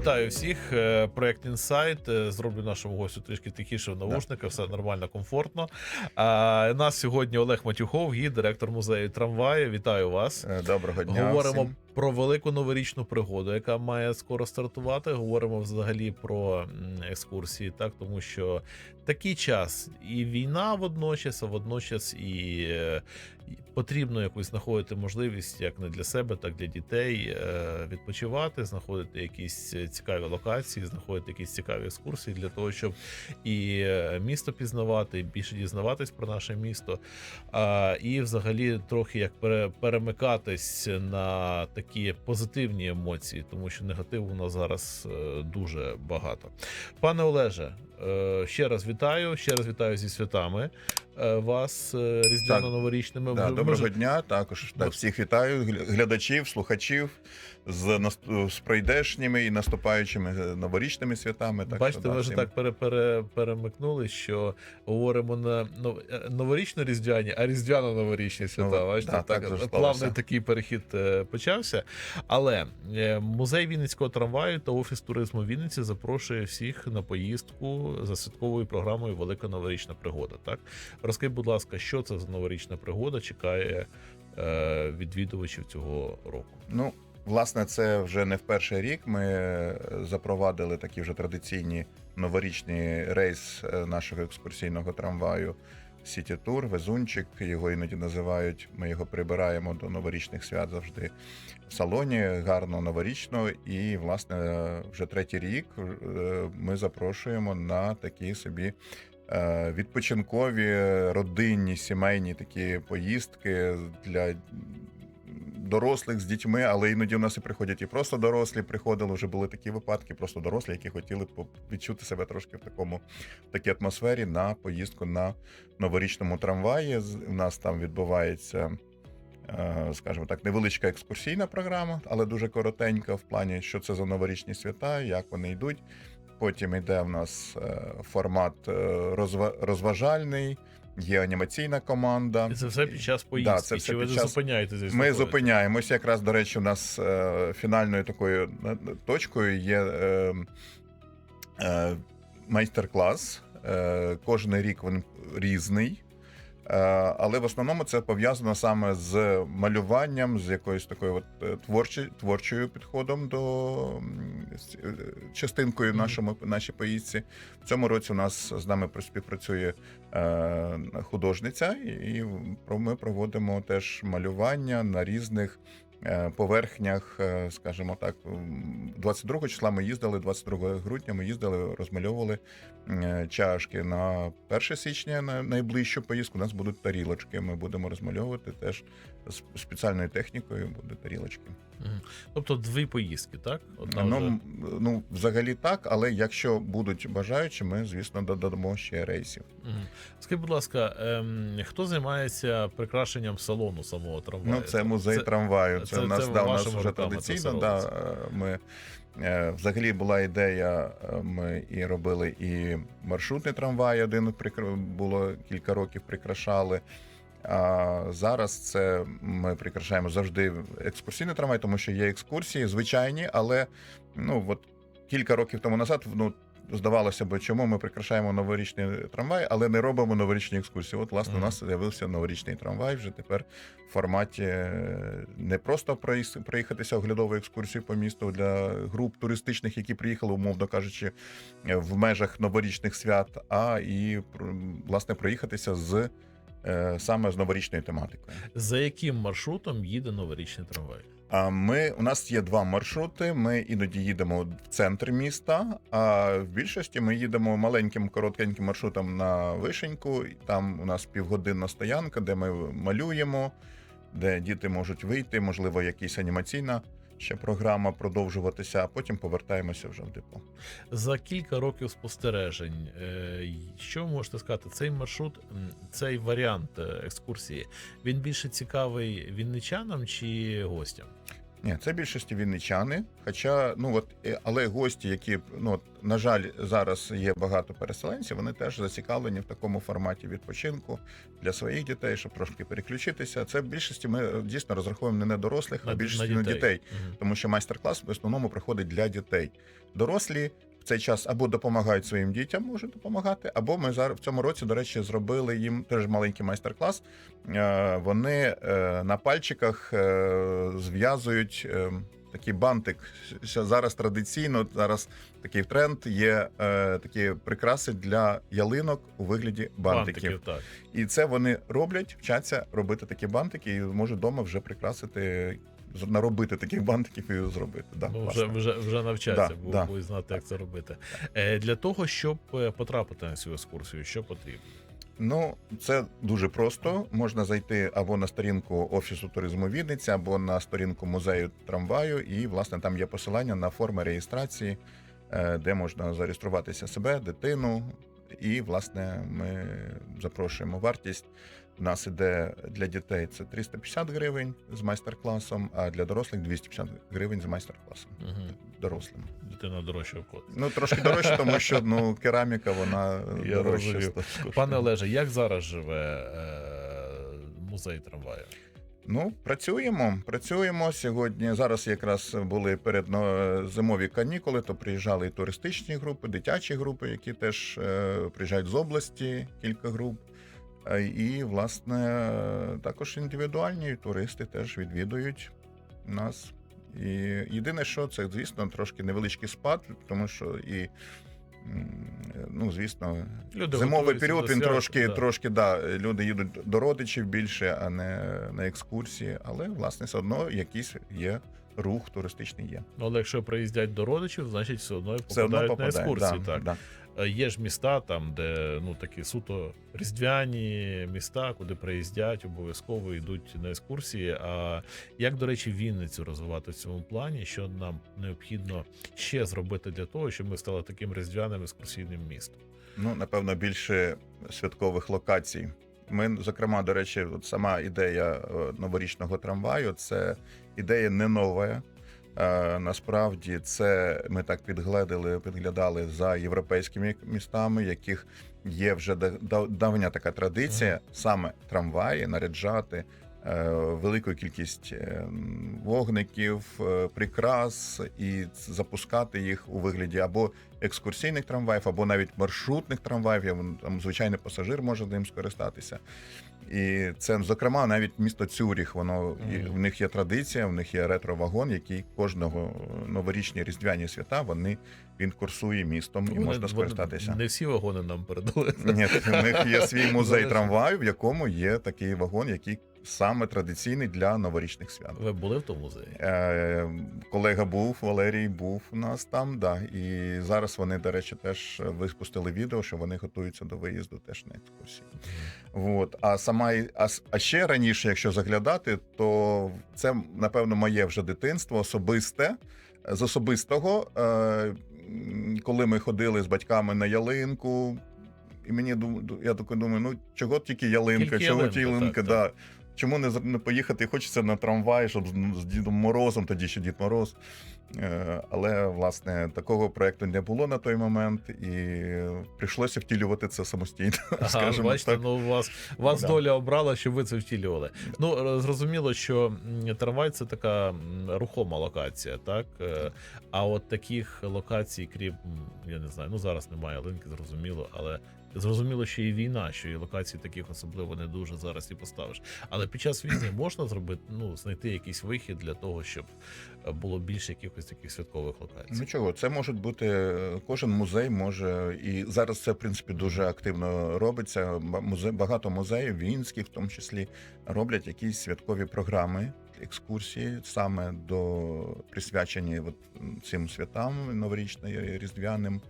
Вітаю всіх. Е, Проект Інсайт. Е, Зроблю нашому гостю трішки тихіше в навушниках, все нормально, комфортно. А, нас сьогодні Олег Матюхов, гід, директор музею трамваю. Вітаю вас. Е, Доброго дня. Говоримо всім. Про велику новорічну пригоду, яка має скоро стартувати. Говоримо взагалі про екскурсії, так тому що такий час і війна водночас, а водночас і, е, потрібно якусь знаходити можливість як не для себе, так для дітей е, відпочивати, знаходити якісь цікаві локації, знаходити якісь цікаві екскурсії для того, щоб і е, місто пізнавати, і більше дізнаватись про наше місто. І взагалі трохи як пере, перемикатись на такі позитивні емоції, тому що негативу у нас зараз е, дуже багато. Пане Олеже, е, ще раз вітаю, ще раз вітаю зі святами вас е, різдвяно-новорічними. Да, доброго може, дня. Також Ну, так, всіх вітаю, глядачів, слухачів з, наст- з пройдешніми і наступаючими е, новорічними святами. Так, Бачите, що, да, вже так пере, пере, перемикнули, що говоримо на нов- е, новорічно-різдвяні, а різдвяно-новорічні свята. Ну, Бачите, да, так, так плавний такий перехід е, почався. Але е, музей Вінницького трамваю та офіс туризму Вінниці запрошує всіх на поїздку за святковою програмою Велика новорічна пригода. Так розкажіть, будь ласка, що це за новорічна пригода чекає е, відвідувачів цього року? Ну, власне, це вже не в перший рік. Ми е, запровадили такі вже традиційні новорічний рейс е, нашого екскурсійного трамваю. Сіті Тур, везунчик, його іноді називають. Ми його прибираємо до новорічних свят завжди в салоні, гарно новорічно. І, власне, вже третій рік е, ми запрошуємо на такі собі відпочинкові, родинні, сімейні такі поїздки для дорослих з дітьми, але іноді у нас і приходять і просто дорослі. Приходили вже були такі випадки, просто дорослі, які хотіли відчути себе трошки в такому в такій атмосфері на поїздку на новорічному трамваї. У нас там відбувається. е, Скажімо так, невеличка екскурсійна програма, але дуже коротенька в плані, що це за новорічні свята, як вони йдуть. Потім йде в нас е, формат е, розважальний, є анімаційна команда. І це все під час поїздки. це все Чи ви час- зупиняєтеся? Ми зупиняємося. Якраз до речі, у нас е, фінальною такою точкою є майстер-клас. Кожен рік він різний. Е, Але в основному це пов'язано саме з малюванням, з якоюсь такою от е, творчі, творчою підходом до е, частинкою нашому нашій поїздці. В цьому році у нас з нами співпрацює художниця, і ми проводимо теж малювання на різних. Е, Поверхнях, е, скажімо так, м, 22 числа ми їздили, 22 грудня ми їздили, розмальовували е, чашки. На 1 січня на найближчу поїздку у нас будуть тарілочки. Ми будемо розмальовувати теж спеціальною технікою. Буде тарілочки. Тобто дві поїздки, так? Одна Ну, вже- ну взагалі так, але якщо будуть бажаючі, ми звісно додамо ще рейсів. Скажіть, будь ласка, ем, хто займається прикрашенням салону самого трамваю? Ну, це музей трамваю. Це, це- у нас це да, у нас вже традиційно. Да, е, ми е, взагалі була ідея. е, Ми і робили і маршрутний трамвай. Один прикр- було кілька років прикрашали. А зараз це ми прикрашаємо завжди екскурсійний трамвай, тому що є екскурсії, звичайні, але ну от кілька років тому назад, ну. Здавалося б, чому ми прикрашаємо новорічний трамвай, але не робимо новорічні екскурсії. От, власне, у нас з'явився новорічний трамвай вже тепер в форматі е, не просто проїхатися оглядову екскурсію по місту для груп туристичних, які приїхали, умовно кажучи, е, в межах новорічних свят, а і власне проїхатися з саме з новорічною тематикою. За яким маршрутом їде новорічний трамвай? А ми у нас є два маршрути. Ми іноді їдемо в центр міста, а в більшості ми їдемо маленьким коротеньким маршрутом на вишеньку. Там у нас півгодинна стоянка, де ми малюємо, де діти можуть вийти, можливо, якась анімаційна ще програма продовжуватися, а потім повертаємося вже в депо. За кілька років спостережень, е, що ви можете сказати? Цей маршрут, цей варіант е, екскурсії, він більше цікавий вінничанам чи гостям? Ні, це більшості вінничани. Хоча, ну от, е, але гості, які ну от, на жаль, зараз є багато переселенців, вони теж зацікавлені в такому форматі відпочинку для своїх дітей, щоб трошки переключитися. Це в більшості ми е, дійсно розраховуємо не на дорослих, а більшості на дітей. Мгм. тому що майстер-клас в основному проходить для дітей. Дорослі в цей час або допомагають своїм дітям, можуть допомагати, або ми зараз в цьому році, до речі, зробили їм теж маленький майстер-клас. Е, Вони е, на пальчиках е, зв'язують. Такий бантик, що зараз традиційно, зараз такий тренд є е, такі прикраси для ялинок у вигляді бантиків. Бантиків, так. І це вони роблять, вчаться робити такі бантики, і можуть вдома вже прикрасити, наробити таких бантиків і зробити. Да, Ну, вже, власне. вже, вже навчаться, Да, бо да. будуть знати, як це робити. Е, для того, щоб е, потрапити на цю екскурсію, що потрібно? Ну, це дуже просто. Можна зайти або на сторінку Офісу туризму Вінниця, або на сторінку музею трамваю, і власне там є посилання на форми реєстрації, е, де можна зареєструватися себе, дитину. І, власне, ми запрошуємо вартість. У нас іде для дітей це 350 гривень з майстер-класом, а для дорослих 250 гривень з майстер-класом. Угу. Дорослим. Дитина дорожче входить. Ну трошки дорожче, тому що ну кераміка вона Я дорожча. розумів. Пане Олеже, як зараз живе е, музей трамваю? Ну, працюємо. Працюємо сьогодні. Зараз якраз були перед ну, зимові канікули, то приїжджали і туристичні групи, дитячі групи, які теж е, приїжджають з області, кілька груп. І, власне, також індивідуальні туристи теж відвідують нас. І єдине, що це, звісно, трошки невеличкий спад, тому що і. Ну, звісно, Люди зимовий період він свят, трошки, да. трошки да, люди їдуть до родичів більше, а не на екскурсії. Але власне все одно якийсь є рух туристичний є. Ну, але якщо приїздять до родичів, значить все одно Все одно попадають на екскурсії. да, так. Да. Е, Є ж міста там, де ну такі суто різдвяні міста, куди приїздять, обов'язково йдуть на екскурсії. А як, до речі, Вінницю розвивати в цьому плані? Що нам необхідно ще зробити для того, щоб ми стали таким різдвяним екскурсійним містом? Ну, напевно, більше святкових локацій. Ми, зокрема, до речі, от сама ідея е, новорічного трамваю це ідея не нова. Е, Насправді, це ми так підгледали, підглядали за європейськими містами, яких є вже да- да- давня така традиція, саме трамваї наряджати велику кількість е, вогників, е, прикрас і запускати їх у вигляді або екскурсійних трамваїв, або навіть маршрутних трамваїв. Я, Там звичайний пасажир може ним скористатися. І це, зокрема, навіть місто Цюріх. Воно і в них є традиція, в них є ретро-вагон, який кожного новорічні різдвяні свята вони він курсує містом і Вони- можна вони- скористатися. Не всі вагони нам передали. Ні, в них є свій музей трамваю, в якому є такий вагон, який саме традиційний для новорічних свят. Ви були в тому музеї? Е, колега був, Валерій був у нас там, да. І зараз вони, до речі, теж випустили відео, що вони готуються до виїзду теж на екскурсії. От. А сама а, а ще раніше, якщо заглядати, то це напевно моє вже дитинство особисте. З особистого, е, коли ми ходили з батьками на ялинку, і мені я таки думаю, ну чого тільки ялинка, Тільки чого ялинка, ялинка, так, да. Чому не, не поїхати? Хочеться на трамвай, щоб з, з Дідом Морозом, тоді ще Дід Мороз. Е, але власне такого проекту не було на той момент, і прийшлося втілювати це самостійно. Ага, скажімо бачите, так. ну вас вас Да. доля обрала, щоб ви це втілювали. Ну е, зрозуміло, що трамвай це така рухома локація, так Е, а от таких локацій, крім я не знаю, ну зараз немає линки, зрозуміло, але зрозуміло, що і війна, що і локацій таких особливо не дуже зараз і поставиш. Але під час війни можна зробити, ну знайти якийсь вихід для того, щоб е, було більше якихось таких святкових локацій. Ну чого, це можуть бути е, кожен музей може, і зараз це в принципі дуже активно робиться. Ба- Музе, багато музеїв, вінських в тому числі, роблять якісь святкові програми, екскурсії саме до присвячені от цим святам новорічним різдвяним.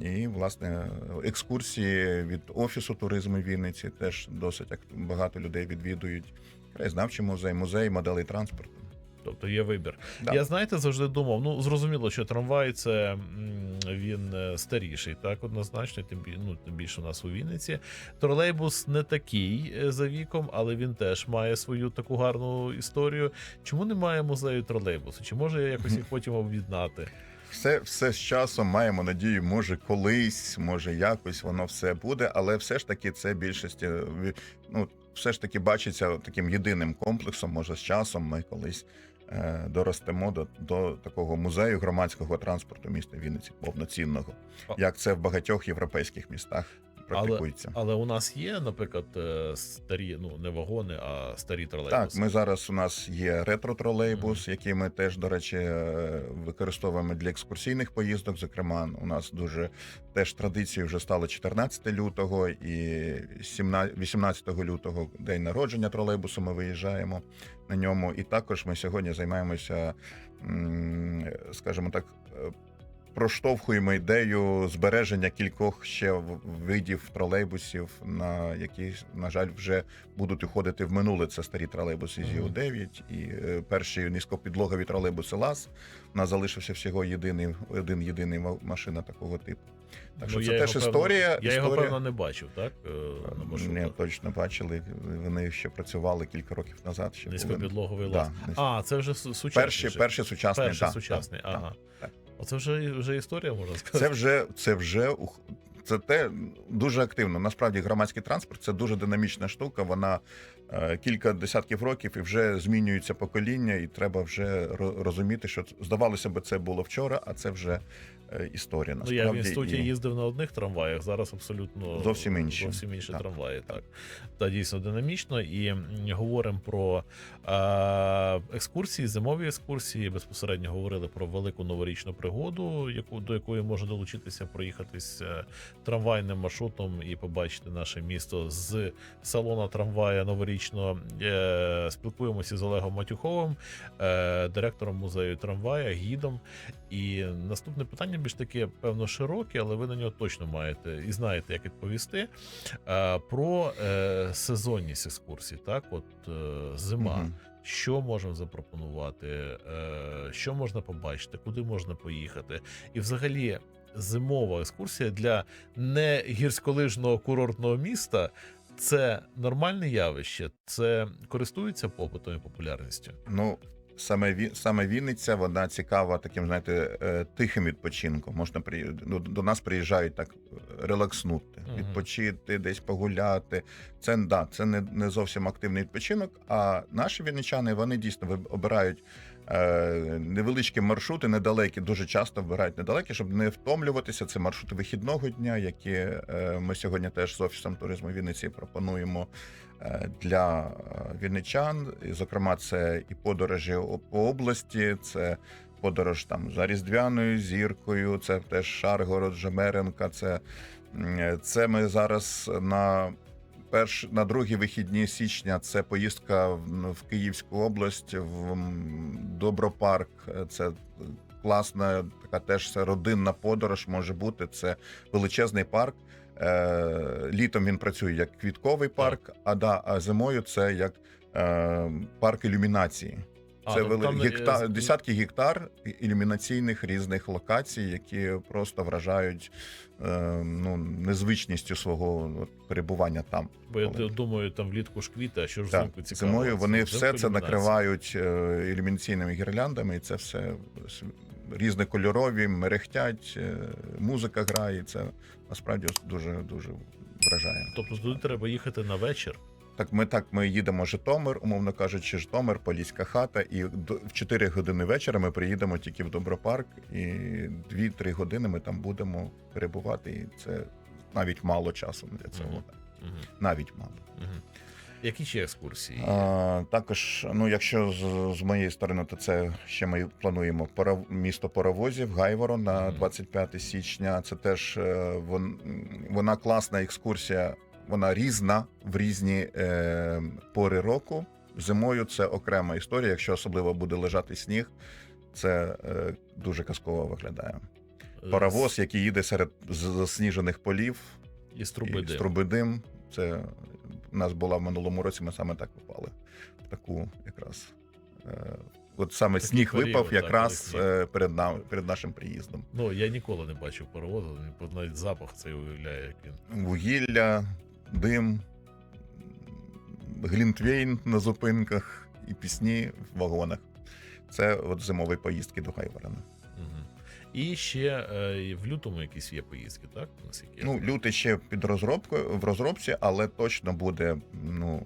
І, власне, екскурсії від офісу туризму Вінниці теж досить багато людей відвідують. Краєзнавчий музей, музей моделей транспорту. Тобто є вибір. Да. Я знаєте, завжди думав. Ну зрозуміло, що трамвай це він е, старіший, так однозначно. Тим ну, тим більше у нас у Вінниці. Тролейбус не такий е, за віком, але він теж має свою таку гарну історію. Чому немає музею тролейбусу? Чи може я якось їх потім об'єднати? Все, все з часом маємо надію, може колись, може якось воно все буде, але все ж таки це більшості ну, все ж таки бачиться таким єдиним комплексом. Може, з часом ми колись е, доростемо до, до такого музею громадського транспорту міста Вінниці, повноцінного, як це в багатьох європейських містах практикується. Але у нас є, наприклад, е, старі, ну не вагони, а старі Так, ми зараз у нас є ретро-тролейбус, який ми теж, до речі, е, використовуємо для екскурсійних поїздок. Зокрема, у нас дуже теж традицією вже стало 14 лютого і 17 18 лютого день народження тролейбусу. Ми виїжджаємо на ньому. І також ми сьогодні займаємося, скажімо так. Проштовхуємо ідею збереження кількох ще видів тролейбусів, на які, на жаль, вже будуть уходити в минуле. Це старі тролейбуси Мгм. ЗІО 9 і е, перші низькопідлогові тролейбуси ЛАЗ. У нас залишився всього єдиний один єдиний машина такого типу. Так що Ну, це теж його, певно- історія. Я його певно не бачив, так? На Не маршрутах. точно бачили. Вони ще працювали кілька років назад. Ще були. Низькопідлоговий Да, низько- А, це вже су- сучасний. перші, перші сучасні. Перший да, сучасний, да. ага. так. Оце вже, вже історія, можна сказати. Це вже це вже це те дуже активно. Насправді громадський транспорт це дуже динамічна штука. Вона кілька десятків років і вже змінюється покоління, і треба вже розуміти, що здавалося би, це було вчора, а це вже е, історія. Ну, Насправді я в інституті і- їздив на одних трамваях, зараз абсолютно Зовсім інші. Зовсім інші Так, трамваї, так. так. Та дійсно динамічно. І говоримо про е, екскурсії, зимові екскурсії. Безпосередньо говорили про велику новорічну пригоду, яку до якої можна долучитися, проїхатись е, трамвайним маршрутом і побачити наше місто з салона трамвая новорічного. Е, спілкуємося з Олегом Матюховим, е, директором музею трамвая, гідом. І наступне питання більш таке, певно, широке, але ви на нього точно маєте і знаєте, як відповісти. Е, Про е, сезонність екскурсій, так, от е, зима. Мгм. Що можемо запропонувати, е, що можна побачити, куди можна поїхати, і взагалі зимова екскурсія для не гірськолижного курортного міста. Це нормальне явище, це користується попитом і популярністю. Ну, саме Ві- саме Вінниця, вона цікава таким, знаєте, е, тихим відпочинком. Можна при... ну, до нас приїжджають так релакснути, Мгм. відпочити, десь погуляти. Це да, це не, не зовсім активний відпочинок. А наші вінничани вони дійсно обирають невеличкі маршрути, недалекі, дуже часто вибирають недалекі, щоб не втомлюватися. Це маршрути вихідного дня, які е, ми сьогодні теж з офісом туризму Вінниці пропонуємо е, для е, вінничан. І, зокрема, це і подорожі по області, це подорож там за Різдвяною зіркою, це теж Шаргород, Жемеренка. Це, це ми зараз на. Перш на другі вихідні січня це поїздка в, Київську область, в Добропарк. Це класна, така теж родинна подорож може бути. Це величезний парк. Е, літом він працює як квітковий парк, а да, а зимою це як е, парк ілюмінації. А, Це тобто вели... там, е, гекта... з- десятки гектар ілюмінаційних різних локацій, які просто вражають е, ну, незвичністю свого перебування там. Бо я Коли- думаю, там влітку ж квіти, а що ж взимку цікаво. Зимою вони Взимку все це накривають е, ілюмінаційними гірляндами, і це все різнокольорові, мерехтять, е, музика грає. Це насправді дуже дуже вражає. Тобто туди треба їхати на вечір. Так, ми так ми їдемо Житомир, умовно кажучи, Житомир, Поліська хата, і в 4 години вечора ми приїдемо тільки в Добропарк, і 2-3 години ми там будемо перебувати. І це навіть мало часу для цього. Угу. Навіть мало. Угу. Які ще екскурсії? А, також, ну якщо з, з моєї сторони, то це ще ми плануємо паров, місто паровозів Гайворон на 25 січня. Це теж е, вон, вона класна екскурсія, вона різна в різні е, пори року. Зимою це окрема історія. Якщо особливо буде лежати сніг, це е, дуже казково виглядає. Паровоз, який їде серед засніжених полів, і з труби і дим. Струбидим. Це у нас була в минулому році. Ми саме так попали в таку якраз е, От саме Такий сніг період, випав так, якраз Олексій. е, перед нам перед нашим приїздом. Ну, я ніколи не бачив паровозу, навіть запах цей уявляє, як він. Вугілля, дим, глінтвейн на зупинках і пісні в вагонах. Це от зимові поїздки до Хайворона. Мгм. І ще е, в лютому якісь є поїздки, так? Наскільки Ну, лютий ще під розробкою в розробці, але точно буде ну,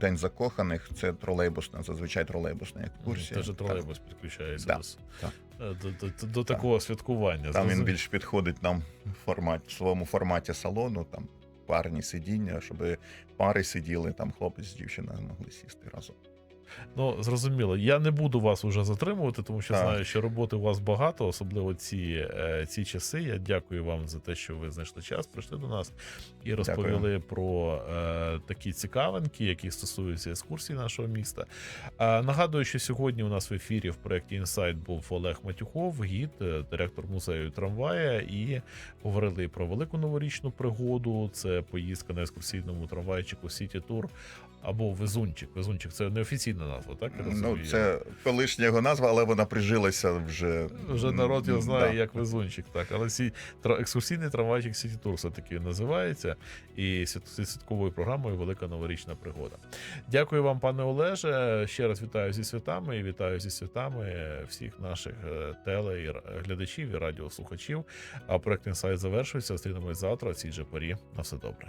день закоханих. Це тролейбусна, зазвичай тролейбусна екскурсія. Теж тролейбус підключається Да, до, так. е, до, до, до такого святкування. Там він більш підходить нам в форматі в своєму форматі салону, там парні сидіння, щоб пари сиділи, там хлопець з дівчиною могли сісти разом. Ну, зрозуміло. Я не буду вас уже затримувати, тому що Так. знаю, що роботи у вас багато, особливо ці, е, ці часи. Я дякую вам за те, що ви знайшли час, прийшли до нас і розповіли про е, такі цікавинки, які стосуються екскурсій нашого міста. А, нагадую, що сьогодні у нас в ефірі в проєкті Інсайт був Олег Матюхов, гід, е, директор музею трамвая, і говорили про велику новорічну пригоду. Це поїздка на екскурсійному трамвайчику Сіті Тур. Або везунчик. Везунчик це неофіційна назва, так? Я Ну, розумію? це колишня його назва, але вона прижилася вже. Вже народ його знає Да. як везунчик, так. Але ці тра- екскурсійний трамвайчик Сіті Тур все-таки називається. І свят- святковою програмою Велика новорічна пригода. Дякую вам, пане Олеже. Ще раз вітаю зі святами і вітаю зі святами всіх наших е, теле і глядачів і радіослухачів. А проект інсайт завершується. Зустрінемось завтра. в цій же порі. На все добре.